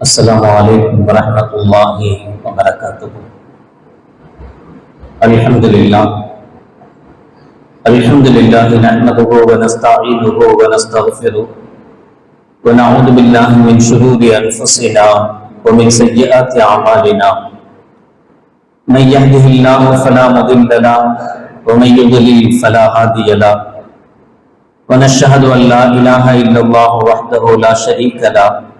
السلام عليكم ورحمة الله وبركاته الحمد لله الحمد لله نحمده ونستعينه ونستغفره ونعوذ بالله من شرور أنفسنا ومن سيئات أعمالنا من يهده الله فلا مضل له ومن يضلل فلا هادي له۔ ونشهد أن لا إله إلا الله وحده لا شريك له۔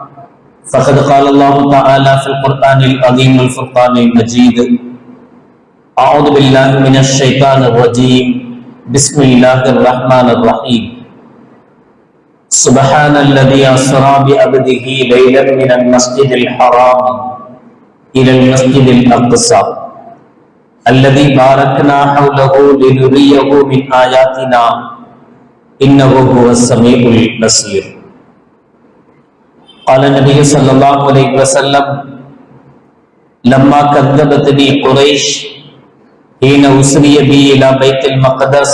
فقد قال الله تعالى في القرآن العظيم والفرقان المجيد أعوذ بالله من الشيطان الرجيم بسم الله الرحمن الرحيم. سبحان الذي أسرى بعبده ليلا من المسجد الحرام إلى المسجد الأقصى الذي باركنا حوله لنريه من آياتنا إنه هو السميع البصير. قال النبي صلى الله عليه وسلم لما كذبتني قريش حين أسري بي إلى بيت المقدس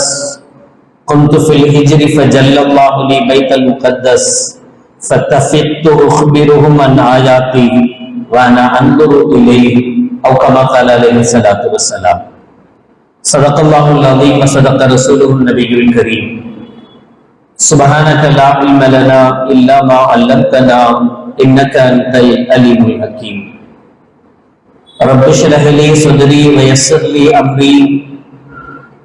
كنت في الهجر فجل الله لي بيت المقدس فاتفقت أخبرهم عن آياتي وأنا أنظر إليه أو كما قال عليه الصلاة والسلام. صدق الله العظيم وصدق رسوله النبي الكريم. سبحانك لا علم لنا إلا ما علمتنا إنك أنت العليم الحكيم رب اشرح لي صدري ويسر لي أمري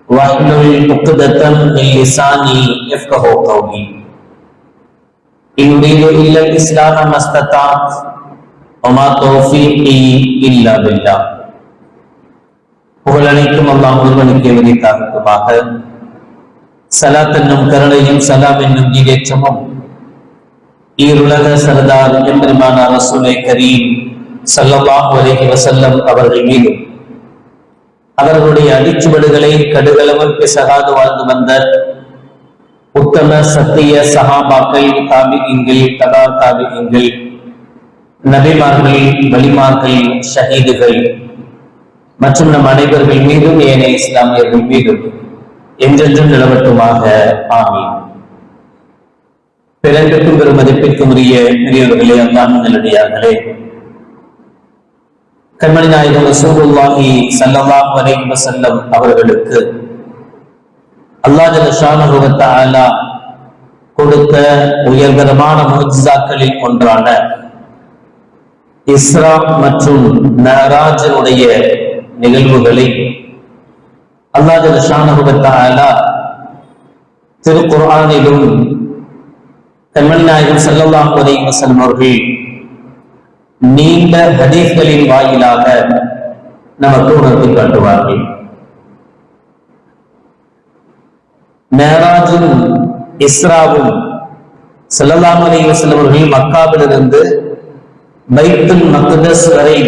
واحلل عقدة من لساني يفقه قولي إن أريد إلا الإسلام ما استطعت وما توفيقي إلا بالله புகழ் அனைத்தும் அல்லாஹ் ஒருவனுக்கு விதித்தாகட்டுமாக சலாத் என்னும் கருணையும் சலாம் என்னும் ஈரேற்றமும் ஈருலக சரதார் எம்பெருமான ரசூலை கரீம் சல்லல்லாஹு அலைஹி வசல்லம் அவர்கள் மீது அவர்களுடைய அடிச்சுவடுகளை கடுகளவு பிசகாது வாழ்ந்து வந்த உத்தம சத்திய சகாபாக்கள் தாபிகங்கள் தகா தாபிகங்கள் நபிமார்கள் வலிமார்கள் ஷஹீதுகள் மற்றும் நம் அனைவர்கள் மீதும் ஏனைய இஸ்லாமியர்கள் மீதும். என்றென்றும் நிலவட்டுமாக ஆமீன். பிறந்திற்கும் பெரும் மதிப்பிற்கும் உரிய பெரியவர்களே அல்லாஹ் நிலடியார்களே கண்மணி நாயகம் ரசூலுல்லாஹி ஸல்லல்லாஹு அலைஹி வஸல்லம் அவர்களுக்கு அல்லாஹ் ஜல்ல ஷானஹு தஆலா கொடுத்த உயர்தரமான முஜ்ஜாக்களில் ஒன்றான இஸ்ரா மற்றும் நராஜனுடைய நிகழ்வுகளை அல்லாஹ் ஜல்ல ஷானஹு வ தஆலா திருக்குர்ஆனிலும் கண்மணி நாயகம் ஸல்லல்லாஹு அவர்கள் நீண்ட ஹதீஸ்களின் வாயிலாக நமக்கு உணர்த்தி காட்டுவார்கள். மேராஜும் இஸ்ராவும் செல்லலாம் அலைஹி வஸல்லம் மக்காவிலிருந்து பைத்துல் மக்தஸ் வரை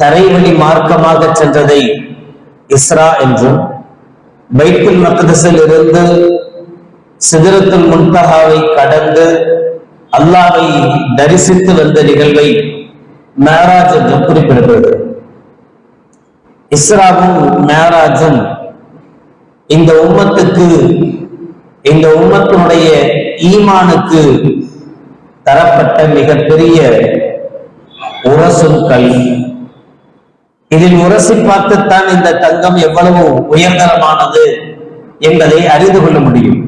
தரைவழி மார்க்கமாக சென்றதை இஸ்ரா என்றும் பைத்துல் மக்தஸில் இருந்து சிதறத்துல் முன்தகாவை கடந்து அல்லாவை தரிசித்து வந்த நிகழ்வை மேராஜ் என்று குறிப்பிடுகிறது. இஸ்ராவும் மேராஜும் இந்த உம்மத்துக்கு இந்த உம்மத்தினுடைய ஈமானுக்கு தரப்பட்ட மிகப்பெரிய உரசும் கல்வி இதில் உரசி பார்த்துத்தான் இந்த தங்கம் எவ்வளவு உயர்தரமானது என்பதை அறிந்து கொள்ள முடியும்.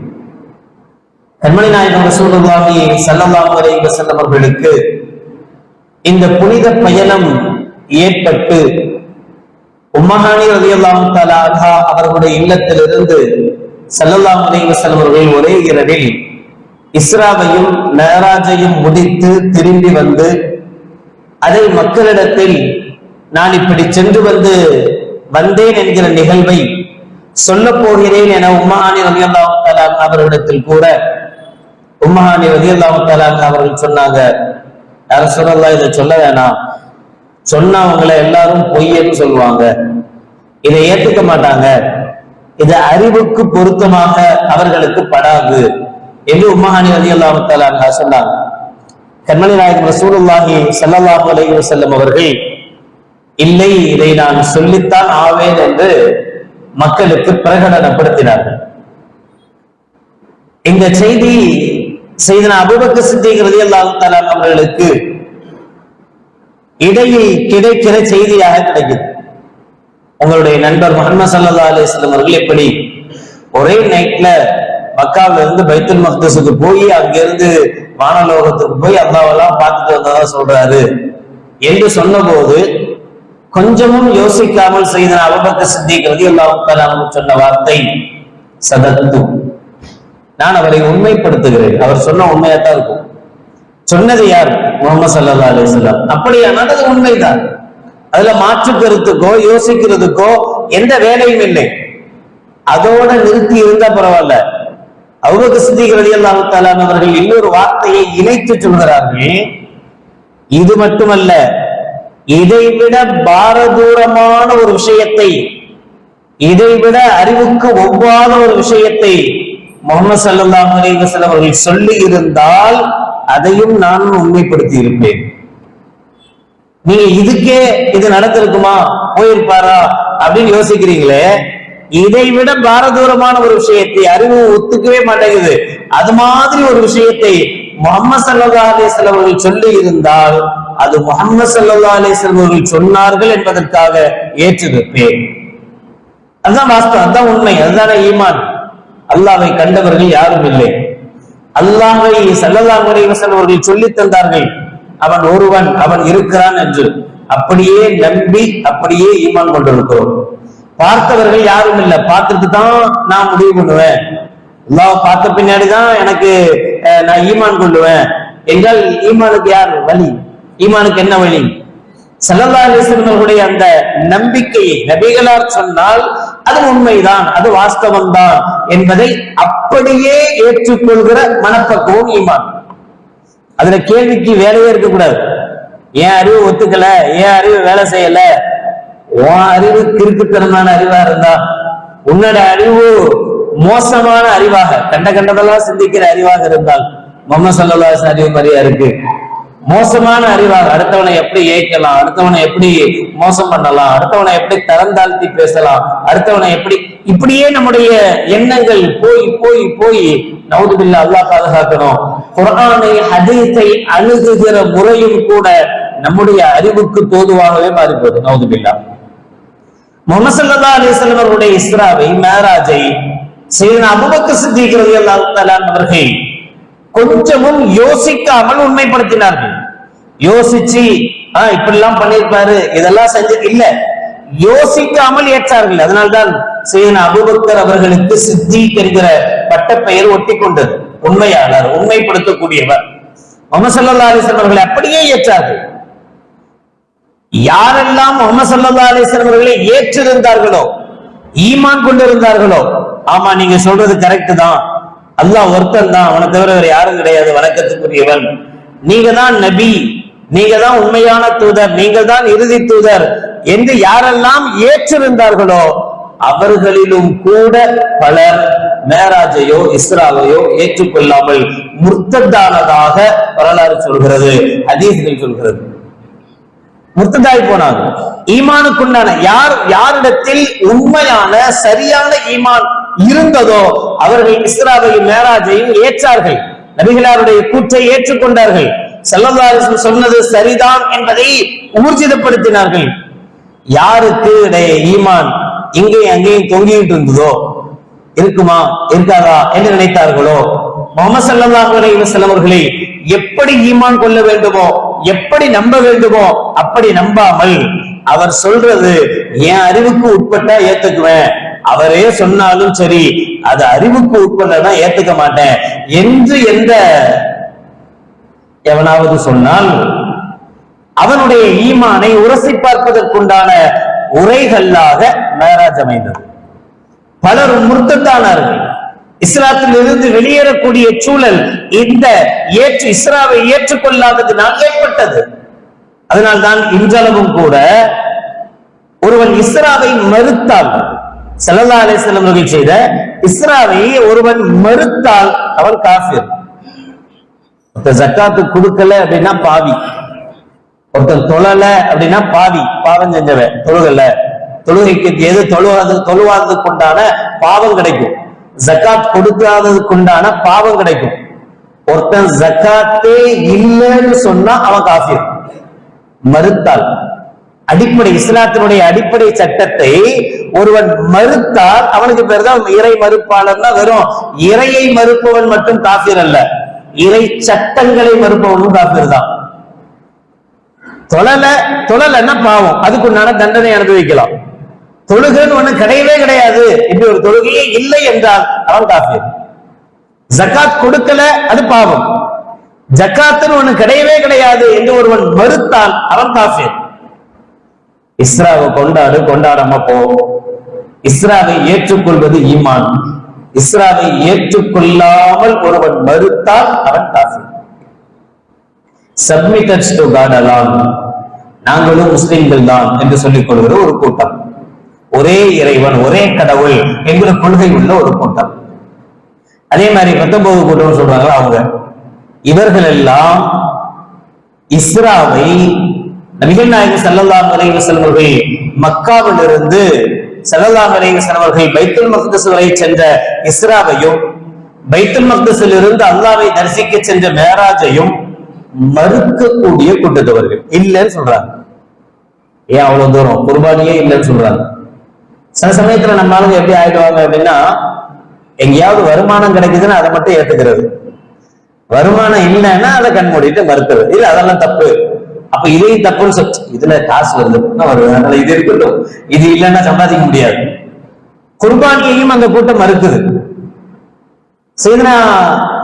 கண்மணி நாயகம் ரசூலுல்லாஹி ஸல்லல்லாஹு அலைஹி வஸல்லம் அவர்களுக்கு இந்த புனித பயணம் ஏற்பட்டு உம்மஹானி ரலியல்லாஹு தஆலா அவர்களுடைய இல்லத்திலிருந்து ஸல்லல்லாஹு அலைஹி வஸல்லம் அவர்கள் ஒரே இரவில் இஸ்ராவையும் மேராஜையும் முடித்து திரும்பி வந்து அதை மக்களிடத்தில் நான் இப்படி சென்று வந்து வந்தேன் என்கிற நிகழ்வை சொல்ல போகிறேன் என உம்மஹானி ரலியல்லாஹு தஆலா அவர்களிடத்தில் கூற உம்மஹானி ரலியல்லாஹு தஆலா அவர்கள் சொன்னாங்க யார சொல்லலாம் இதை சொல்ல வேணாம். சொன்னவங்களை எல்லாரும் பொய்யன்னு சொல்லுவாங்க. இதை ஏத்துக்க மாட்டாங்க. இது அறிவுக்கு பொருத்தமாக அவர்களுக்கு படாது. என்று உம்மஹானி ரதி அல்லாஹால சொன்னாங்க. கண்மணி நாயகம் ரசூலுல்லாஹி சல்லாஹூ அலைஹி செல்லும் அவர்கள் இல்லை இதை நான் சொல்லித்தான் ஆவேன் என்று மக்களுக்கு பிரகடனப்படுத்தினார்கள். இந்த செய்தி செய்தன அபுபக்க சித்திகிறது ரலியல்லாஹு அவர்களுக்கு இடையில் கிடைக்கிற செய்தியாக கிடைக்குது. உங்களுடைய நண்பர் முகமது சல்லா அலிஸ்லாம் அவர்கள் எப்படி ஒரே நைட்ல மக்காவில இருந்து பைத்துல் மக்தஸுக்கு போய் அங்கிருந்து வானலோகத்துக்கு போய் அல்லாவெல்லாம் பார்த்துட்டு வந்ததா சொல்றாரு? என்று சொன்னபோது கொஞ்சமும் யோசிக்காமல் செய்த அபபக்க சித்திக் ரலியல்லாஹு சொன்ன வார்த்தை சதத்து. நான் அவரை உண்மைப்படுத்துகிறேன். அவர் சொன்ன உண்மையாத்தான் இருக்கும். சொன்னது யார்? முகமது சல்லா அலிஸ்லாம் அப்படியானால் அது உண்மைதான். அதுல மாற்று கருத்துக்கோ யோசிக்கிறதுக்கோ எந்த வேலையும் இல்லை. அதோட நிறுத்தி இருந்தா பரவாயில்ல. அவுபக்க சித்திகள் அல்லாஹாலான் அவர்கள் இன்னொரு வார்த்தையை இணைத்து சொல்கிறார்கள். இது மட்டுமல்ல இதைவிட பாரதூரமான ஒரு விஷயத்தை இதைவிட அறிவுக்கு ஒவ்வாத ஒரு விஷயத்தை முகமது சல்லாஹ் அலிவசல் அவர்கள் சொல்லி இருந்தால் அதையும் நான் உண்மைப்படுத்தி இருப்பேன் நீங்க இதுக்கே இது நடந்திருக்குமா? போயிருப்பாரா? அப்படின்னு யோசிக்கிறீங்களே இதை விட பாரதூரமான ஒரு விஷயத்தை அறிவு ஒத்துக்கவே மாட்டேங்குது. அது மாதிரி ஒரு விஷயத்தை முகமது சல்லா அலிஸ்லாம் அவர்கள் சொல்லி இருந்தால் அது முகமது சல்லா அலிஸ்லம் அவர்கள் சொன்னார்கள் என்பதற்காக ஏற்றிருப்பேன். அதுதான் வாஸ்தவம் அதுதான் உண்மை அதுதானே ஈமான். அல்லாவை கண்டவர்கள் யாரும் இல்லை. அல்லாவை சல்லல்லா முறைவசன் அவர்கள் சொல்லி தந்தார்கள். அவன் ஒருவன் அவன் இருக்கிறான் என்று. அப்படியே நம்பி அப்படியே ஈமான் கொண்டிருக்கிறோம். பார்த்தவர்கள் யாரும் இல்லை. பார்த்துட்டு தான் நான் முடிவு பண்ணுவேன். அல்லாவை பார்த்த பின்னாடிதான் எனக்கு அஹ், நான் ஈமான் கொள்ளுவேன். என்றால் ஈமானுக்கு யார் வழி? ஈமானுக்கு என்ன வழி? சல்லல்லா அலிஸ்லமர்களுடைய அந்த நம்பிக்கையை நபிகளார் சொன்னால் அது உண்மைதான் அது வாஸ்தவம் தான் என்பதை அப்படியே ஏற்றுக்கொள்கிற மனப்பக்குவம் ஈமான். அதுல கேள்விக்கு வேலையே இருக்கக்கூடாது. ஏன் அறிவு ஒத்துக்கல? ஏன் அறிவு வேலை செய்யல? உன் அறிவு கிறுக்குத்தனமான அறிவா இருந்தா உன்னோட அறிவு மோசமான அறிவாக கண்ட கண்டதெல்லாம் சிந்திக்கிற அறிவாக இருந்தால் முகமது சல்லல்லாஹு அறிவு மாதிரியா இருக்கு? மோசமான அறிவார் அடுத்தவனை எப்படி ஏய்க்கலாம் அடுத்தவனை எப்படி மோசம் பண்ணலாம் அடுத்தவனை எப்படி தரந்தாழ்த்தி பேசலாம் அடுத்தவனை எப்படி இப்படியே நம்முடைய எண்ணங்கள் போய் போய் போய் நவுதுபில்லா அல்லாஹ் பாதுகாக்கணும். குரானை ஹதீஸை அணுகுகிற முறையும் கூட நம்முடைய அறிவுக்கு தோதுவாகவே பாதிப்பது போகுது நவுதுபில்லா முகமது சல்லா அலிஸ்லாம் அவருடைய இஸ்ராவை மேராஜை செய்த அபுபக்க சித்திக்கிறது எல்லாம் அவர்கள் கொஞ்சமும் யோசிக்காமல் உண்மைப்படுத்தினார்கள். யோசிச்சு ஆஹ் இப்படி எல்லாம் பண்ணிருப்பாரு இதெல்லாம் செஞ்சு இல்ல. யோசிக்காமல் ஏற்றார்கள். அதனால்தான் செய்யன அபுபக்கர் அவர்களுக்கு சித்திக் என்கிற பட்டப்பெயர் ஒட்டி கொண்டது உண்மையாளர் உண்மைப்படுத்தக்கூடியவர். முகமது சல்லா அலிஸ்லாம் அவர்களை அப்படியே ஏற்றார்கள். யாரெல்லாம் முகமது சல்லா அலிஸ்லாம் அவர்களை ஏற்றிருந்தார்களோ ஈமான் கொண்டிருந்தார்களோ ஆமா நீங்க சொல்றது கரெக்ட் தான். அல்லாஹ் ஒருத்தன் தான் அவனை தவிர வேற யாரும் கிடையாது. வணக்கத்துக்குரியவன். நீங்க தான் நபி. நீங்க தான் உண்மையான தூதர். நீங்கள் தான் இறுதி தூதர். என்று யாரெல்லாம் ஏற்றிருந்தார்களோ அவர்களிலும் கூட பலர் மேராஜையோ இஸ்ராவையோ ஏற்றுக்கொள்ளாமல் முர்த்ததானதாக வரலாறு சொல்கிறது ஹதீஸ்கள் சொல்கிறது. முர்த்ததாய் போனாங்க ஈமானுக்குண்டான யார் யாரிடத்தில் உண்மையான சரியான ஈமான் இருந்ததோ அவர்கள் இஸ்ராவையும் மேராஜையும் ஏற்றார்கள். நபிகளாருடைய கூற்றை ஏற்றுக்கொண்டார்கள். செல்லல்லாரிசம் சொன்னது சரிதான் என்பதை ஊர்ஜிதப்படுத்தினார்கள். யாருக்கு ஈமான் இங்கேயும் அங்கேயும் தொங்கிட்டு இருந்ததோ? இருக்குமா? இருக்காதா என்று நினைத்தார்களோ? முகமது சல்லல்லாஹு அலைஹி செல்லவர்களே அவர்களை எப்படி ஈமான் கொள்ள வேண்டுமோ எப்படி நம்ப வேண்டுமோ அப்படி நம்பாமல் அவர் சொல்றது என் அறிவுக்கு உட்பட்டா ஏத்துக்குவேன். அவரே சொன்னாலும் சரி அது அறிவுக்கு உட்பட்டதான் ஏத்துக்க மாட்டேன். என்று எந்த எவனாவது சொன்னால் அவனுடைய ஈமானை உரசி பார்ப்பதற்குண்டான உரைகல்லாக மேராஜ் அமைந்தது. பலர் முர்த்தத்தானார்கள். இஸ்லாத்தில் இருந்து வெளியேறக்கூடிய சூழல் இந்த ஏற்று இஸ்ராவை ஏற்றுக்கொள்ளாததினால் ஏற்பட்டது. அதனால்தான் இன்றளவும் கூட ஒருவன் இஸ்ராவை மறுத்தால் செல்லல்லா அலைஹி அவர்கள் செய்த இஸ்ராவை ஒருவன் மறுத்தால் அவன் காஃபிர். ஒருத்தன் ஜக்காத்து கொடுக்கல அப்படின்னா பாவி. ஒருத்தன் தொழல அப்படின்னா பாவி. பாவம் செஞ்சவன். தொழுகல. தொழுகைக்கு எது தொழுவாது தொழுவாததுக்கு உண்டான பாவம் கிடைக்கும். ஜக்காத் கொடுக்காததுக்கு உண்டான பாவம் கிடைக்கும். ஒருத்தன் ஜக்காத்தே இல்லைன்னு சொன்னா அவன் காஃபிர். மறுத்தால். அடிப்படை இஸ்லாத்தினுடைய அடிப்படை சட்டத்தை ஒருவன் மறுத்தால் அவனுக்கு பேர் தான் இறை மறுப்பாளர்னா வெறும் இறையை மறுப்பவன் மட்டும் காஃபிர் அல்ல. இறை சட்டங்களை மறுப்பவனும் காஃபிர் தான். தொழல தொழலன்னா பாவம். அதுக்குண்டான தண்டனை அனுபவிக்கலாம். தொழுகன்னு ஒண்ணு கிடையவே கிடையாது. இப்படி ஒரு தொழுகையே இல்லை என்றால் அவன் காஃபிர். ஜக்காத் கொடுக்கல அது பாவம். ஜக்காத்துன்னு ஒண்ணு கிடையவே கிடையாது என்று ஒருவன் மறுத்தால் அவன் காஃபிர். இஸ்ராவை கொண்டாடு கொண்டாடாம போ. இஸ்ராவை ஏற்றுக்கொள்வது ஈமான். இஸ்ராவை ஏற்றுக்கொள்ளாமல் ஒருவன் மறுத்தால் அவன் காஃபிர். சப்மிட்டட் டு காட் அலாம் நாங்களும் முஸ்லிம்கள் தான் என்று சொல்லிக் கொள்கிற ஒரு கூட்டம். ஒரே இறைவன் ஒரே கடவுள் என்கிற கொள்கை உள்ள ஒரு கூட்டம். அதே மாதிரி பத்தொன்பது கூட்டம் சொல்றாங்களா அவங்க? இவர்கள் எல்லாம் இஸ்ராவை நபிகள் நாயகம் ஸல்லல்லாஹு அலைஹி மக்காவிலிருந்து செல்லல்லா அலைஹி செல்வர்கள் பைத்துல் மக்தஸ் வரை சென்ற இஸ்ராவையும் பைத்துல் மக்தஸில் இருந்து அல்லாவை தரிசிக்க சென்ற மேராஜையும் மறுக்கக்கூடிய கூட்டத்தவர்கள் இல்லைன்னு சொல்றாங்க. ஏன் அவ்வளவு தூரம்? குர்பானியே இல்லைன்னு சொல்றாங்க. சில சமயத்துல நம்ம ஆளுங்க எப்படி ஆயிடுவாங்க அப்படின்னா எங்கேயாவது வருமானம் கிடைக்குதுன்னா அதை மட்டும் ஏத்துக்கிறது. வருமானம் இல்லைன்னா அதை கண் மூடிட்டு மறுக்கிறது. இல்ல அதெல்லாம் தப்பு. அப்ப இதையும் தப்புன்னு சொல் இதுல காசு வருது. வருது. அதனால இது இருக்கட்டும். இது இல்லைன்னா சம்பாதிக்க முடியாது. குர்பானியையும் அந்த கூட்டம் மறுக்குது. செய்தனா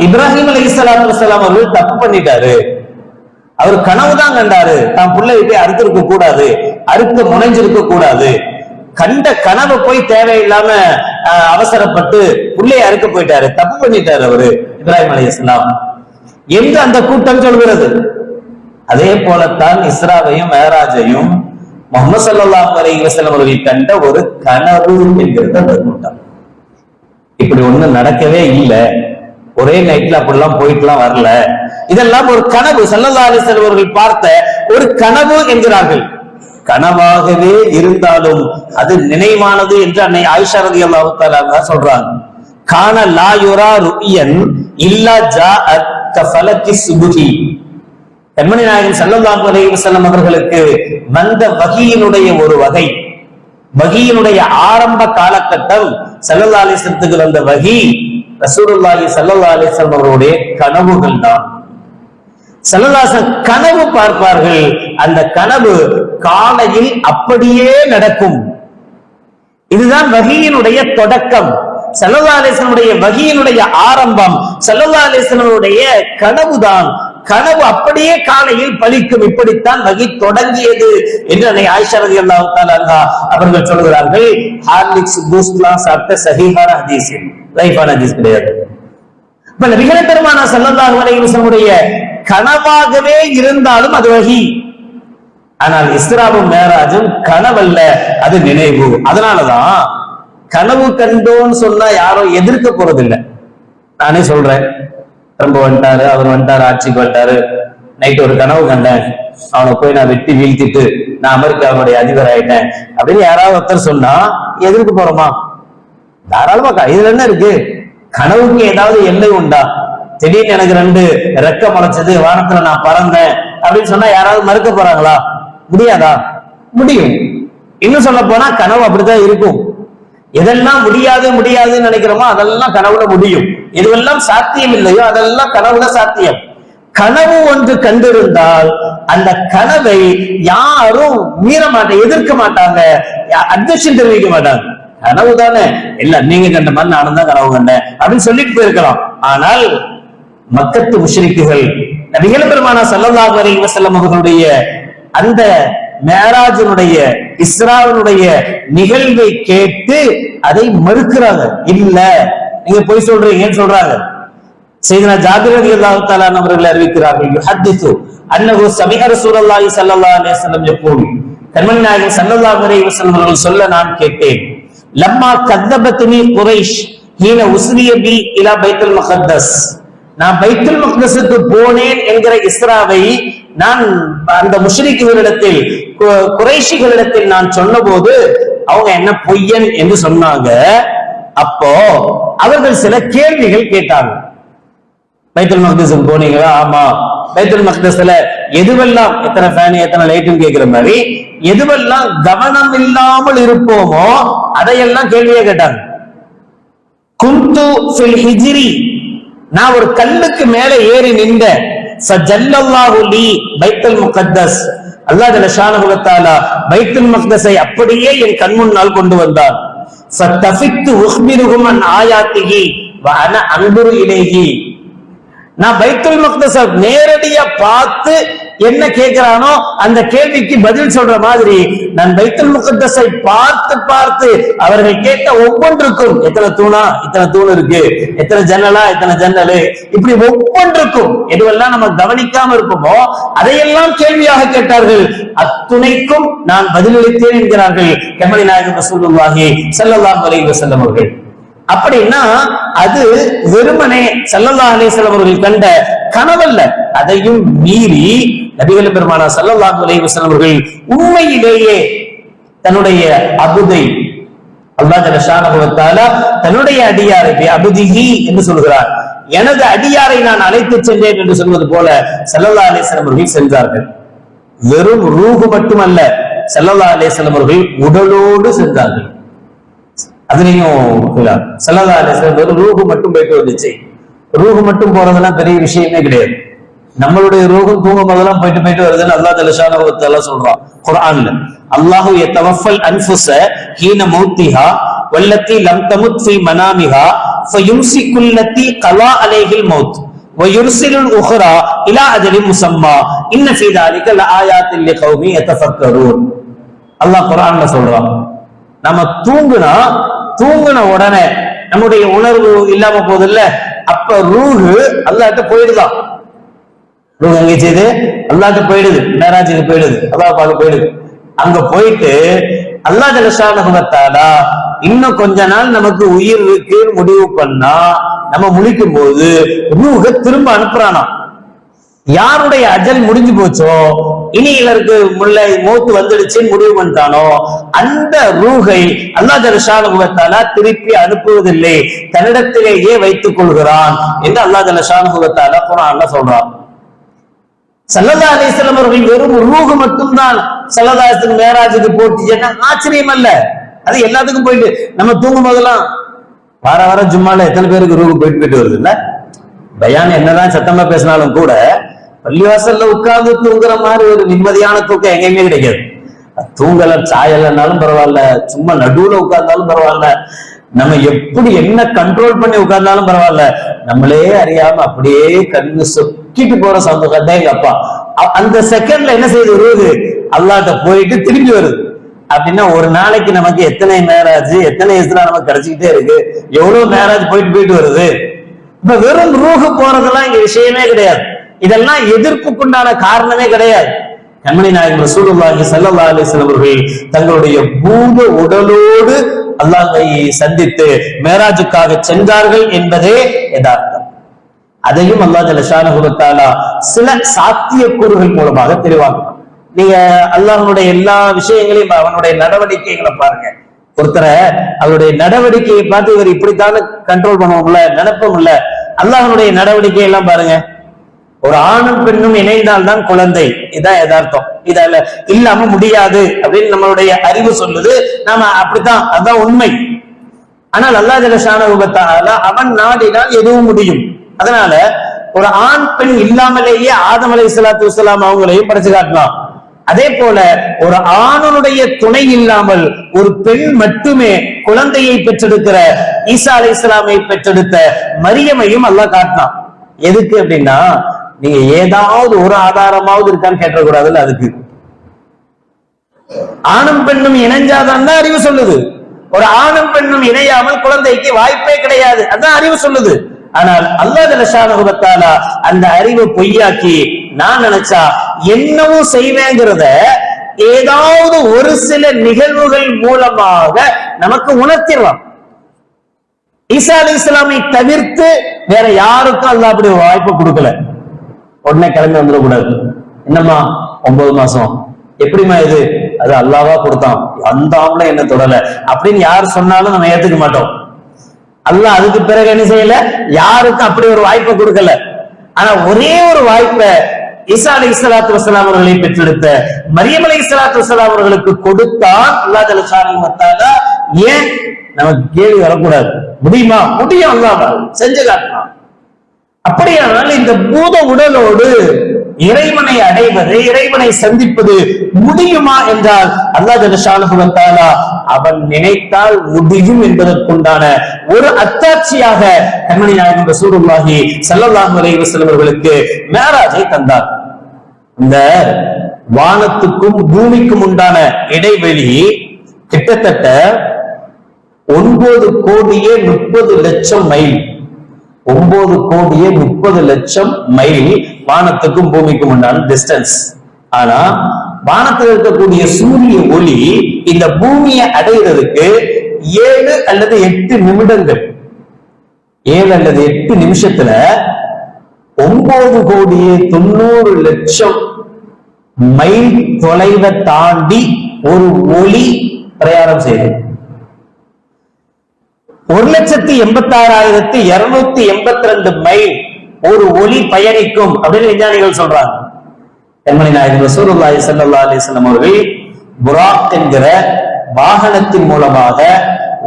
இப்ராஹிம் அலி இஸ்லாத்து வசலாம் அவர்கள் தப்பு பண்ணிட்டாரு. அவர் கனவு தான் கண்டாரு. தான் புள்ளை போய் அறுத்திருக்க கூடாது. அறுக்க முனைஞ்சிருக்க கூடாது. கண்ட கனவு போய் தேவையில்லாம அவசரப்பட்டு புள்ளைய அறுக்க போயிட்டாரு. தப்பு பண்ணிட்டாரு அவரு இப்ராஹிம் அலி இஸ்லாம் என்று அந்த கூட்டம் சொல்கிறது. அதே போலத்தான் இஸ்ராவையும் மேராஜையும் முகமது ஸல்லல்லாஹு அலைஹி வஸல்லம் அவர்கள் கண்ட ஒரு கனவு என்கிறத கூட்டம் இப்படி ஒண்ணு நடக்கவே இல்லை. ஒரே நைட்ல அப்படிலாம் போயிட்டுலாம் வரல. இதெல்லாம் ஒரு கனவு. ஸல்லல்லாஹு அலிசல் அவர்கள் பார்த்த ஒரு கனவு என்கிறார்கள். கனவாகவே இருந்தாலும் அது நினைவானது என்று அன்னை ஆயிஷா ரதி அல்லாஹு சொல்றாங்க. காண லாயுரா ருயன் இல்லா ஜாஅத் கஃபலத்தி சுபுஹி கண்மணி நாயகன் ஸல்லல்லாஹு அலைஹி வஸல்லம் அவர்களுக்கு வந்த வகையினுடைய ஒரு வகை. வகியினுடைய ஆரம்ப காலகட்டம் ஸல்லல்லாஹு அலைஹி வந்த வகி ரசூலுல்லாஹி ஸல்லல்லாஹு அலைஹி அவருடைய கனவுகள் தான். செல்லதாசன் கனவு பார்ப்பார்கள். அந்த கனவு காலையில் அப்படியே நடக்கும். இதுதான் வகையினுடைய தொடக்கம். செல்லதாலேசனுடைய வகையினுடைய ஆரம்பம். செல்லதாலேசனுடைய கனவுதான். கனவு அப்படியே காலையில் பலிக்கும் இப்படித்தான் வகி தொடங்கியது என்று அன்னை ஆயிஷா ரதி அல்லாஹ் அவர்கள் சொல்கிறார்கள். ஹார்லிக்ஸ் பூஸ்ட்லாம் சாப்பிட்ட சஹிஹான ஹதீஸ் லைஃபான ஹதீஸ் கிடையாது. இப்ப நபிகள் பெருமானா ஸல்லல்லாஹு அலைஹி வஸல்லுடைய கனவாகவே இருந்தாலும் அது வகி. ஆனால் இஸ்ராவும் மேராஜும் கனவல்ல அது நினைவு. அதனாலதான் கனவு கண்டோன்னு சொன்னா யாரும் எதிர்க்க போறதில்லை. நானே சொல்றேன். ரொம்ப வந்துட்டாரு அவர் வந்துட்டாரு ஆட்சிக்கு வந்துட்டாரு. நைட் ஒரு கனவு கண்டேன். அவனை போய் நான் வெட்டி வீழ்த்திட்டு நான் அமெரிக்காவுடைய அதிபர் ஆயிட்டேன். அப்படின்னு யாராவது ஒருத்தர் சொன்னா எதிர்க்க போறோமா? தாராளமா இதுல என்ன இருக்கு? கனவுக்கு ஏதாவது எல்லை உண்டா? திடீர்னு எனக்கு ரெண்டு ரெக்க முளைச்சது வானத்துல நான் பறந்தேன் அப்படின்னு சொன்னா யாராவது மறுக்க போறாங்களா? முடியாதா? முடியும். இன்னும் சொல்ல போனா கனவு அப்படித்தான் இருக்கும். எதெல்லாம் முடியாது முடியாதுன்னு நினைக்கிறோமோ அதெல்லாம் கனவுல முடியும். எதுவெல்லாம் சாத்தியம் இல்லையோ அதெல்லாம் கனவுல சாத்தியம். கனவு ஒன்று கண்டிருந்தால் அந்த கனவை யாரும் மீற மாட்டாங்க எதிர்க்க மாட்டாங்க. அட்ஜஸ்டன் தெரிவிக்க மாட்டாங்க. கனவு தானே. இல்ல நீங்க கண்ட மாதிரி நானும் தான் கனவு கண்டேன். அப்படின்னு சொல்லிட்டு போயிருக்கலாம். ஆனால் மக்கத்து முஷ்ரிக்குகள் நபிகள் பெருமானா சல்லல்லாஹு அலைஹி வஸல்லம் அவர்களுடைய அந்த மேராஜனுடைய இஸ்ராவினுடைய நிகழ்வை கேட்டு அதை மறுக்கிறாங்க இல்ல நீங்க போய் சொல்றீங்கன்னு சொல்றாங்க செய்தனா ஜாபிர் ரலியல்லாஹு தஆலா அவர்கள் அறிவிக்கிறார்கள். யுஹத்திது அன்னகு சமிஅ ரசூலுல்லாஹி ஸல்லல்லாஹு அலைஹி வஸல்லம் யகூல். கண்மணி நாயகன் ஸல்லல்லாஹு அலைஹி வஸல்லம் அவர்கள் சொல்ல நான் கேட்டேன். லம்மா கத்தபத்னி குரைஷ் ஹீன உஸ்ரிய பி இலா பைத்துல் முகத்தஸ். நான் பைத்துல் முகத்தஸுக்கு போனேன் என்கிற இஸ்ராவை நான் அந்த முஷ்ரிக்குகளிடத்தில் குறைஷிகளிடத்தில் நான் சொன்னபோது அவங்க என்ன பொய்யன் என்று சொன்னாங்க. அப்போ அவர்கள் சில கேள்விகள் கேட்டாங்க பைத்தல் மக்தஸுக்கு போனீங்களா? ஆமா. பைத்தல் மக்தஸ்ல எதுவெல்லாம் எத்தனை ஃபேன் எத்தனை லைட்னு கேட்கிற மாதிரி எதுவெல்லாம் கவனம் இல்லாமல் இருப்போமோ அதையெல்லாம் கேள்வியே கேட்டாங்க. குந்து ஃபில் ஹிஜ்ரி. நான் ஒரு கல்லுக்கு மேல ஏறி நின்ற ஃபஜல்லல்லாஹு லீ பைத்துல் முகத்தஸ். அல்லாஹ் ஜல்ல தஆலா பைத்துல் மக்தஸை அப்படியே என் கண் முன்னால் கொண்டு வந்தான். ஃபத்தஃபிக்து உஹ்பிருஹும் அன் ஆயாத்திஹி வ அன அன்துரு இலைஹி. நான் பைத்துல் மக்தஸ நேரடியா பார்த்து என்ன கேட்கிறானோ அந்த கேள்விக்கு பதில் சொல்ற மாதிரி நான் பைத்தல் முகத்தசை பார்த்து பார்த்து அவர்கள் கேட்ட ஒவ்வொன்றுக்கும் எத்தனை தூணா இத்தனை தூண் இருக்கு எத்தனை ஜன்னலா இத்தனை ஜன்னலு இப்படி ஒவ்வொன்றுக்கும் எதுவெல்லாம் நம்ம கவனிக்காம இருப்போமோ அதையெல்லாம் கேள்வியாக கேட்டார்கள். அத்துணைக்கும் நான் பதிலளித்தேன் என்கிறார்கள் கெமலி நாயகம் சொல்லுவாகி செல்லலாம் அலைஹி செல்லும் அவர்கள். அப்படின்னா அது வெறுமனே செல்லல்லா அலேசல் அவர்கள் கண்ட கனவல்ல. அதையும் மீறி நபிகள் பெருமானா சல்லல்லாஹு அலைஹி வஸல்லம் அவர்கள் உண்மையிலேயே தன்னுடைய அபுதை அல்லாஹ் ஜல்ல தன்னுடைய அடியாரை பி அபுதிஹி என்று சொல்கிறார். எனது அடியாரை நான் அழைத்து சென்றேன் என்று சொல்வது போல சல்லல்லாஹு அலைஹி அவர்கள் சென்றார்கள். வெறும் ரூகு மட்டுமல்ல சல்லல்லாஹு அலைஹி அவர்கள் உடலோடு சென்றார்கள். அதுலயும் சல்லல்லா அலிஸ்லாம் வெறும் ரூஹு மட்டும் போயிட்டு வந்துச்சு. ரூகு மட்டும் போறதெல்லாம் பெரிய விஷயமே கிடையாது. நம்மளுடைய ரூஹும் தூங்கும் போதெல்லாம் போயிட்டு போயிட்டு வருதுன்னு அல்லா தலஷான சொல்றான் குர்ஆன்ல அல்லாஹு யத்தவஃபல் அன்ஃபுஸ ஹீன மௌத்திஹா வல்லத்தி லம் தமுத் ஃபீ மனாமிஹா ஃபயும்சிகுல்லத்தி கலா அலைஹில் மௌத் ويرسل الأخرى إلى أجل مسمى إن في ذلك لآيات لقوم يتفكرون அல்லாஹ் குர்ஆன்ல சொல்றான் நம்ம தூங்குனா தூங்குன உடனே நம்முடைய உணர்வு இல்லாம போதில்ல அப்ப ரூஹு அல்லாட்ட போயிடுதான் ரூஹ் எங்க செய்து அல்லாட்ட போயிடுது மேராஜுக்கு போயிடுது அல்லா பாக்க போயிடுது. அங்க போயிட்டு அல்லாஹ் ஜலசானகுவத்தாலா இன்னும் கொஞ்ச நாள் நமக்கு உயிர் இருக்கு முடிவு பண்ணா நம்ம முடிக்கும் போது ரூக திரும்ப அனுப்புறானா? யாருடைய அஜல் முடிஞ்சு போச்சோ இனி இவருக்கு முல்லை மூத்து வந்துடுச்சுன்னு முடிவு பண்ணிட்டானோ அந்த ரூகை அல்லா ஜலஷானுகுவத்தாலா திருப்பி அனுப்புவதில்லை தன்னிடத்திலேயே வைத்துக் கொள்கிறான் என்று அல்லாஹ் ஜலஷானுகுவத்தாலா குரான்ல சொல்றான். சல்லதா அலிஸ்லாம் அவர்கள் வெறும் ரூகு மட்டும்தான் சல்லதாசன் மேராஜுக்கு போட்டுச்சுன்னா ஆச்சரியம் அல்ல. அது எல்லாத்துக்கும் போயிட்டு நம்ம தூங்கும் போதெல்லாம் வார வாரம் ஜும்மால எத்தனை பேருக்கு ரூகு போயிட்டு போயிட்டு வருது இல்ல? பயான் என்னதான் சத்தமா பேசினாலும் கூட பள்ளிவாசல்ல உட்கார்ந்து தூங்குற மாதிரி ஒரு நிம்மதியான தூக்கம் எங்கேயுமே கிடைக்காது. தூங்கல சாயலன்னாலும் பரவாயில்ல சும்மா நடுவுல உட்கார்ந்தாலும் பரவாயில்ல. நம்ம எப்படி என்ன கண்ட்ரோல் பண்ணி உட்கார்ந்தாலும் பரவாயில்ல. நம்மளே அறியாம அப்படியே கண்ணு சொக்கிட்டு போற சந்தோஷம். எங்க அப்பா. அந்த செகண்ட்ல என்ன செய்யுது வருவது அல்லாட்ட போயிட்டு திரும்பி வருது. அப்படின்னா ஒரு நாளைக்கு நமக்கு எத்தனை மேராஜ் எத்தனை இஸ்ரா நமக்கு கிடைச்சிக்கிட்டே இருக்கு. எவ்வளவு மேராஜ் போயிட்டு போயிட்டு வருது? இப்ப வெறும் ரூஹு போறதெல்லாம் இங்க விஷயமே கிடையாது. இதெல்லாம் எதிர்ப்புக்குண்டான காரணமே கிடையாது. கண்மணி நாயகம் ரசூலுல்லாஹி ஸல்லல்லாஹு அலைஹி அவர்கள் தங்களுடைய பூத உடலோடு அல்லாஹை சந்தித்து மேராஜுக்காக சென்றார்கள் என்பதே யதார்த்தம். அதையும் அல்லாஹ் ஜல்லஷானஹு வ சில சாத்தியக்கூறுகள் மூலமாக தெரிவாங்க நீங்க அல்லாஹனுடைய எல்லா விஷயங்களையும் அவனுடைய நடவடிக்கைகளை பாருங்க. ஒருத்தரை அவருடைய நடவடிக்கையை பார்த்து இவர் இப்படித்தானே கண்ட்ரோல் பண்ணுவோம்ல நினைப்போம்ல அல்லாஹனுடைய நடவடிக்கை எல்லாம் பாருங்க. ஒரு ஆணும் பெண்ணும் இணைந்தால்தான் குழந்தை. இதான் யதார்த்தம். இதால இல்லாம முடியாது அப்படின்னு நம்மளுடைய அறிவு சொல்லுது. நாம அப்படித்தான் அதான் உண்மை. ஆனால் அல்லா ஜலசான உபத்தால அவன் நாடினால் எதுவும் முடியும். அதனால ஒரு ஆண் பெண் இல்லாமலேயே ஆதம் அலை சலாத்து வலாம் அவங்களையும் படைச்சு காட்டலாம் அதே போல ஒரு ஆணனுடைய துணை இல்லாமல் ஒரு பெண் மட்டுமே குழந்தையை பெற்றெடுக்கிற ஈசா அலை இஸ்லாமை பெற்றெடுத்த மரியமையும் அல்லாஹ் காட்டினான். எதுக்கு அப்படின்னா நீங்க ஏதாவது ஒரு ஆதாரமாவது இருக்கான்னு கேட்டக்கூடாதுல்ல அதுக்கு. ஆணும் பெண்ணும் இணைஞ்சாதான் தான் அறிவு சொல்லுது. ஒரு ஆணும் பெண்ணும் இணையாமல் குழந்தைக்கு வாய்ப்பே கிடையாது. அதான் அறிவு சொல்லுது. ஆனால் அல்லாஹ் ஜலஷானுபத்தால அந்த அறிவை பொய்யாக்கி நான் நினைச்சா என்னவும் செய்வேங்கிறத ஏதாவது ஒரு சில நிகழ்வுகள் மூலமாக நமக்கு உணர்த்திடலாம். ஈசா அலி இஸ்லாமை தவிர்த்து வேற யாருக்கும் அல்ல அப்படி ஒரு வாய்ப்பு கொடுக்கல. உடனே கிளம்பி வந்துடக்கூடாது. என்னம்மா ஒன்பது மாசம்? எப்படிம்மா இது? அது அல்லாவா கொடுத்தான். அந்த ஆம்பளை என்ன தொடல? அப்படின்னு யார் சொன்னாலும் நம்ம ஏத்துக்க மாட்டோம். அல்ல அதுக்கு பிறகு என்ன செய்யல? யாருக்கும் அப்படி ஒரு வாய்ப்பை கொடுக்கல. ஆனா ஒரே ஒரு வாய்ப்பை ஈசா அலி இஸ்லாத்து வசலாம் அவர்களை பெற்றெடுத்த மரியம் அலி இஸ்லாத்து வசலாம் அவர்களுக்கு கொடுத்தான். அல்லா ஜலசாமி ஏன்? நமக்கு கேள்வி வரக்கூடாது. முடியுமா? முடியும் அல்லாமல் செஞ்சு காட்டலாம் அப்படியானால் இந்த பூத உடலோடு இறைவனை அடைவது இறைவனை சந்திப்பது முடியுமா என்றால் அல்லாஹ் ஜலஷானுகுவத்தாலா அவன் நினைத்தால் முடியும் என்பதற்குண்டான ஒரு அத்தாட்சியாக கண்மணி நாயகம் ரசூலுல்லாஹி சல்லல்லாஹு அலைஹி வஸல்லம் அவர்களுக்கு மேராஜை தந்தார். இந்த வானத்துக்கும் பூமிக்கும் உண்டான இடைவெளி கிட்டத்தட்ட ஒன்பது கோடியே முப்பது லட்சம் மைல். ஒன்பது கோடியே முப்பது லட்சம் மைல் வானத்துக்கும் பூமிக்கும் உண்டான டிஸ்டன்ஸ் ஆனா வானத்தில் இருக்கக்கூடிய சூரிய ஒளி இந்த பூமியை அடைகிறதுக்கு ஏழு அல்லது எட்டு நிமிடங்கள். ஏழு அல்லது எட்டு நிமிஷத்துல ஒன்பது கோடியே தொண்ணூறு லட்சம் மைல் தொலைவை தாண்டி ஒரு ஒளி பிரயாணம் செய்யுது ஒரு லட்சத்தி எண்பத்தாறாயிரத்தி இருநூத்தி எண்பத்தி ரெண்டு மைல் ஒரு ஒளி பயணிக்கும் அப்படின்னு விஞ்ஞானிகள் சொல்றாங்க. தென்மணி நாயகம் ரசூலுல்லாஹி சல்லா அலைஹி அவர்கள் புராக் என்கிற வாகனத்தின் மூலமாக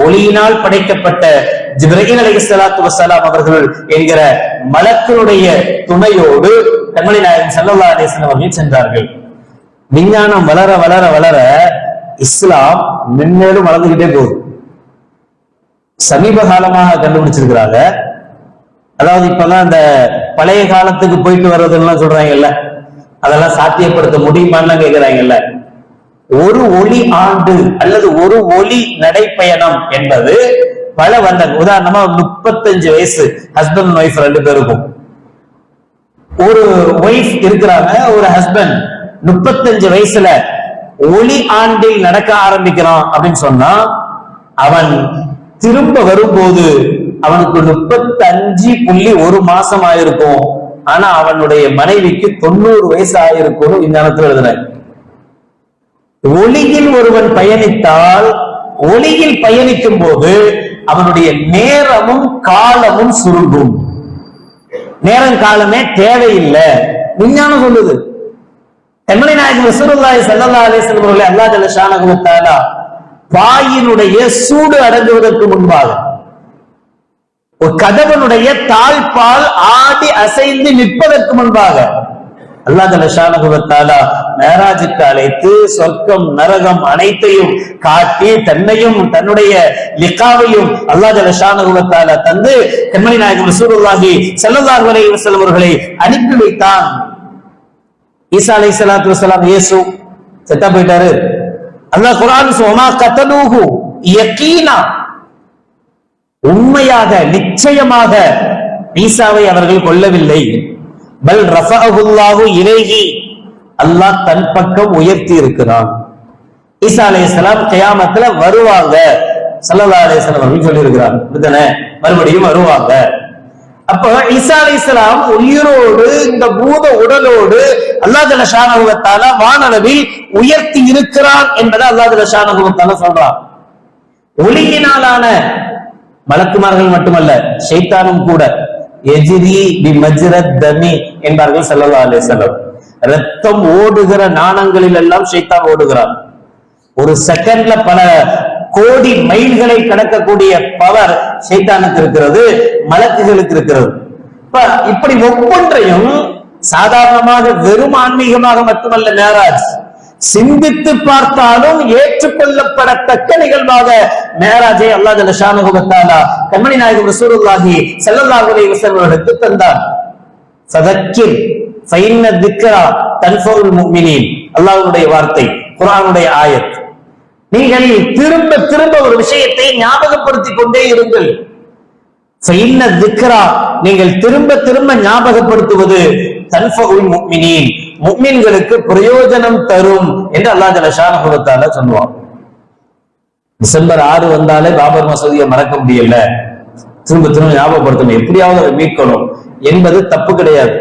ஒளியினால் படைக்கப்பட்ட ஜிப்ரஹீம் அலி சலாத்து வசலாம் அவர்கள் என்கிற மலக்கினுடைய துணையோடு தென்மணி நாயகம் சல்லா அலைஹி அவர்கள் சென்றார்கள். விஞ்ஞானம் வளர வளர வளர இஸ்லாம் மென்மேலும் வளர்ந்துகிட்டே போகுது. சமீப காலமாக கண்டுபிடிச்சிருக்கிறாங்க. அதாவது இப்பதான் இந்த பழைய காலத்துக்கு போயிட்டு வர்றதுலாம் சொல்றாங்கல்ல. அதெல்லாம் சாத்தியப்படுத்த முடியுமான்னு கேட்கிறாங்கல்ல ஒரு ஒளி ஆண்டு அல்லது ஒரு ஒளி நடைப்பயணம் என்பது பல வந்தன் உதாரணமா முப்பத்தஞ்சு வயசு ஹஸ்பண்ட் ஒய்ஃப் ரெண்டு பேருக்கும். ஒரு ஒய்ஃப் இருக்கிறாங்க ஒரு ஹஸ்பண்ட் முப்பத்தஞ்சு வயசுல ஒளி ஆண்டில் நடக்க ஆரம்பிக்கிறான் அப்படின்னு சொன்னா அவன் திரும்ப வரும்போது அவனுக்கு முப்பத்தஞ்சு புள்ளி ஒரு மாசம் ஆயிருக்கும். ஆனா அவனுடைய மனைவிக்கு தொண்ணூறு வயசு ஆயிருக்கும்னு விஞ்ஞானத்தில் எழுதுறாங்க ஒளியில் ஒருவன் பயணித்தால் ஒளியில் பயணிக்கும் போது அவனுடைய நேரமும் காலமும் சுருங்கும். நேரம் காலமே தேவையில்லை. விஞ்ஞானம் சொல்லுது. கண்மணி நாயகம் ரசூலுல்லாஹி ஸல்லல்லாஹு அலைஹி வஸல்லம் அவர்களை வாயினுடைய சூடு அடங்குவதற்கு முன்பாக. ஒரு கதவனுடைய தாழ்பால் ஆடி அசைந்து நிற்பதற்கு முன்பாக. அல்லாஹ் மேராஜுக்கு அழைத்து சொர்க்கம் நரகம் அனைத்தையும் காட்டி தன்னையும் தன்னுடைய லிக்காவையும் அல்லாஹ் தந்து கண்மணி நாயகம் ரசூலுல்லாஹி ஸல்லல்லாஹு அலைஹி செல்வர்களை அனுப்பி வைத்தான். ஈசா அலை சலாத்து வசலாம் இயேசு செத்தா போயிட்டாரு. அல்லாஹ் குரான் சோமா கத்தலூகு யகீனா. உண்மையாக நிச்சயமாக ஈசாவை அவர்கள் கொல்லவில்லை. பல் ரஃபஅஹுல்லாஹு இலைஹி. அல்லாஹ் தன் பக்கம் உயர்த்தி இருக்கிறான். ஈசா அலைஹிஸ்ஸலாம் கியாமத்துல வருவாங்க. ஸல்லல்லாஹு அலைஹி வஸல்லம் அவர்கள் சொல்லி இருக்கிறார் மறுபடியும் வருவாங்க. அப்ப ஈசா அலைஹிஸ்ஸலாம் உயிரோடு இந்த பூத உடலோடு அல்லாஹ் ஜல்ல ஷானஹு வானளவில் உயர்த்தி இருக்கிறான் என்பதை அல்லாஹ் ஜல்ல ஷானஹு சொல்றான். ஒளியினாலான மலக்குமார்கள் மட்டுமல்ல சைத்தானும் கூட. எஜிரி பி மஜ்ரத் தமி என்பார்கள் ஸல்லல்லாஹு அலே செல்லம் ரத்தம் ஓடுகிற நாணங்களில் எல்லாம் சைத்தான் ஓடுகிறான். ஒரு செகண்ட்ல பல கோடி மைல்களை கடக்கக்கூடிய பவர் சைத்தானுக்கு இருக்கிறது மலக்குகளுக்கு இருக்கிறது. இப்ப இப்படி ஒவ்வொன்றையும் சாதாரணமாக வெறும் ஆன்மீகமாக மட்டுமல்ல மேராஜ் சிந்தித்து பார்த்தாலும் ஏற்றுக்கொள்ளப்படத்தக்க நிகழ்வாக மேராஜை அல்லாஹ் ஜல்ல கண்மணி நாயகம் ரசூலுல்லாஹி ஸல்லல்லாஹு அலைஹி தந்தார் ஃபதக்கிர் ஃபைன்ன திக்ரா தன்ஃபவுல் முக்மினின். அல்லாஹ்வுடைய வார்த்தை குரானுடைய ஆயத். நீங்கள் திரும்ப திரும்ப ஒரு விஷயத்தை ஞாபகப்படுத்திக் கொண்டே இருங்கள். நீங்கள் திரும்ப திரும்ப ஞாபகப்படுத்துவது தன்ஃபகுல் முக்மீன்களுக்கு பிரயோஜனம் தரும் என்று அல்லாஹ் ஜலஷான தால சொல்லுவான். டிசம்பர் ஆறு வந்தாலே பாபர் மசூதியை மறக்க முடியல. திரும்ப திரும்ப ஞாபகப்படுத்தணும். எப்படியாவது மீட்கணும். என்பது தப்பு கிடையாது.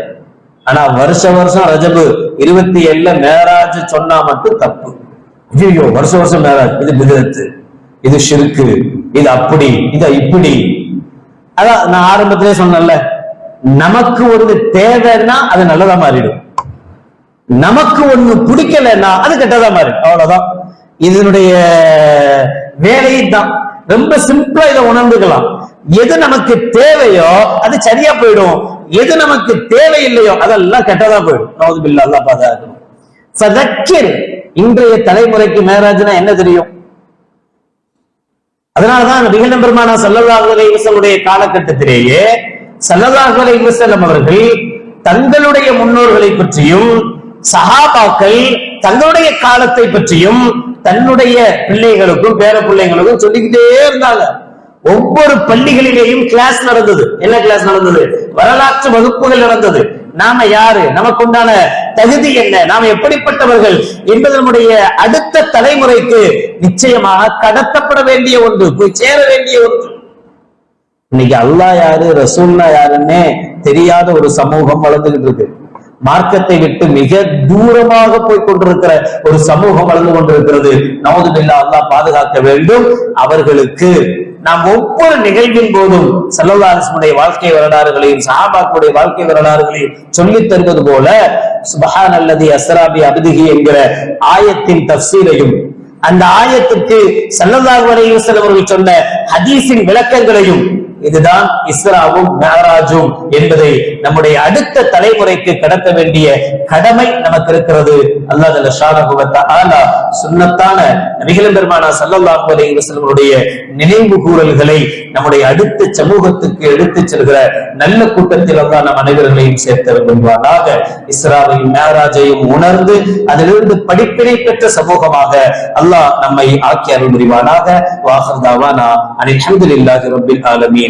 ஆனா வருஷ வருஷம் ரஜபு இருபத்தி ஏழுல மேராஜ் சொன்னா மட்டும் தப்பு. ஐயோ வருஷம் வருஷம் மேலாஜ் இது விதத்து இது ஷிருக்கு இது அப்படி இது இப்படி. அதான் நான் ஆரம்பத்திலே சொன்னேன்ல நமக்கு ஒண்ணு தேவைன்னா அது நல்லதா மாறிடும். நமக்கு ஒண்ணு பிடிக்கலன்னா அது கெட்டதா மாறிடும். அவ்வளவுதான். இதனுடைய வேலையை தான் ரொம்ப சிம்பிளா இதை உணர்ந்துக்கலாம். எது நமக்கு தேவையோ அது சரியா போயிடும். எது நமக்கு தேவையில்லையோ அதெல்லாம் கெட்டதா போயிடும். நவது பில்லா அல்லா இன்றைய தலைமுறைக்கு மேராஜ்னா என்ன தெரியும்? அதனாலதான் நபிகள் பெருமானா சல்லல்லாஹு அலைஹி காலகட்டத்திலேயே சல்லல்லாஹு அலைஹி அவர்கள் தங்களுடைய முன்னோர்களை பற்றியும் சஹாபாக்கள் தங்களுடைய காலத்தை பற்றியும் தன்னுடைய பிள்ளைகளுக்கும் பேர பிள்ளைகளுக்கும் சொல்லிக்கிட்டே இருந்தாங்க. ஒவ்வொரு பள்ளிகளிலேயும் கிளாஸ் நடந்தது. என்ன கிளாஸ் நடந்தது? வரலாற்று வகுப்புகள் நடந்தது. நாம யாரு? நமக்கு உண்டான தகுதி என்ன? நாம எப்படிப்பட்டவர்கள் என்பது நம்முடைய அடுத்த தலைமுறைக்கு நிச்சயமாக கடத்தப்பட வேண்டிய ஒன்று போய் சேர வேண்டிய ஒன்று. இன்னைக்கு அல்லாஹ் யாரு ரசூல்லா யாருன்னே தெரியாத ஒரு சமூகம் வளர்ந்துகிட்டு இருக்கு. மார்க்கத்தை விட்டு மிக தூரமாக போய் கொண்டிருக்கிற ஒரு சமூகம் வளர்ந்து கொண்டிருக்கிறது. நவதுல்லா அல்லாஹ் பாதுகாக்க வேண்டும். அவர்களுக்கு நாம் ஒவ்வொரு நிகழ்வின் போதும் செல்லவாரசனுடைய வாழ்க்கை வரலாறுகளையும் சஹாபாக்குடைய வாழ்க்கை வரலாறுகளையும் சொல்லித் தருவது போல சுபஹான் அல்லது அஸ்ராபி அபிதிகி என்கிற ஆயத்தின் தஃசீலையும் அந்த ஆயத்துக்கு சல்லல்லாஹு அலைஹி வஸல்லம் அவர்கள் சொன்ன ஹதீஸின் விளக்கங்களையும் இதுதான் இஸ்ராவும் மேராஜும் என்பதை நம்முடைய அடுத்த தலைமுறைக்கு கடத்த வேண்டிய கடமை நமக்கு இருக்கிறது. அல்லாஹ் ஜல்ல ஷானஹு வ பெருமானா ஸல்லல்லாஹு அலைஹி வஸல்லமுடைய நினைவு கூறல்களை நம்முடைய அடுத்த சமூகத்துக்கு எடுத்துச் செல்கிற நல்ல கூட்டத்தில் தான் நம் அனைவர்களையும் சேர்த்த விரும்புவானாக. இஸ்ராவையும் மேராஜையும் உணர்ந்து அதிலிருந்து படிப்பினை பெற்ற சமூகமாக அல்லாஹ் நம்மை ஆக்கி அருள் புரிவானாக. வாஹர் தாவானா அனில் அல்ஹம்துலில்லாஹி ரப்பில் ஆலமீன்.